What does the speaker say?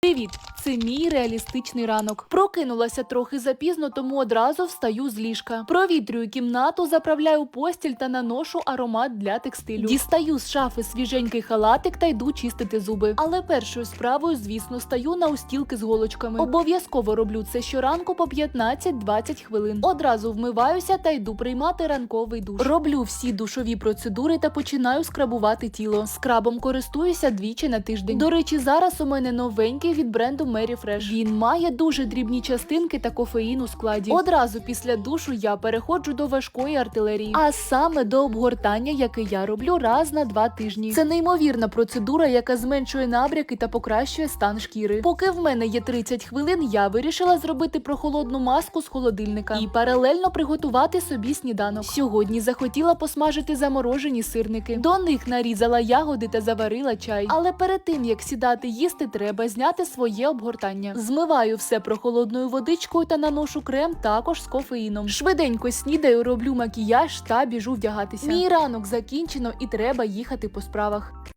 Привіт! Це мій реалістичний ранок. Прокинулася трохи запізно, тому одразу встаю з ліжка. Провітрюю кімнату, заправляю постіль та наношу аромат для текстилю. Дістаю з шафи свіженький халатик та йду чистити зуби. Але першою справою, звісно, стаю на устілки з голочками. Обов'язково роблю це щоранку по 15-20 хвилин. Одразу вмиваюся та йду приймати ранковий душ. Роблю всі душові процедури та починаю скрабувати тіло. Скрабом користуюся двічі на тиждень. До речі, зараз у мене новенький від бренду Mary Fresh. Він має дуже дрібні частинки та кофеїн у складі. Одразу після душу я переходжу до важкої артилерії, а саме до обгортання, яке я роблю раз на два тижні. Це неймовірна процедура, яка зменшує набряки та покращує стан шкіри. Поки в мене є 30 хвилин, я вирішила зробити прохолодну маску з холодильника і паралельно приготувати собі сніданок. Сьогодні захотіла посмажити заморожені сирники. До них нарізала ягоди та заварила чай. Але перед тим як сідати їсти, треба зняти своє обгортання. Змиваю все прохолодною водичкою та наношу крем також з кофеїном. Швиденько снідаю, роблю макіяж та біжу вдягатися. Мій ранок закінчено і треба їхати по справах.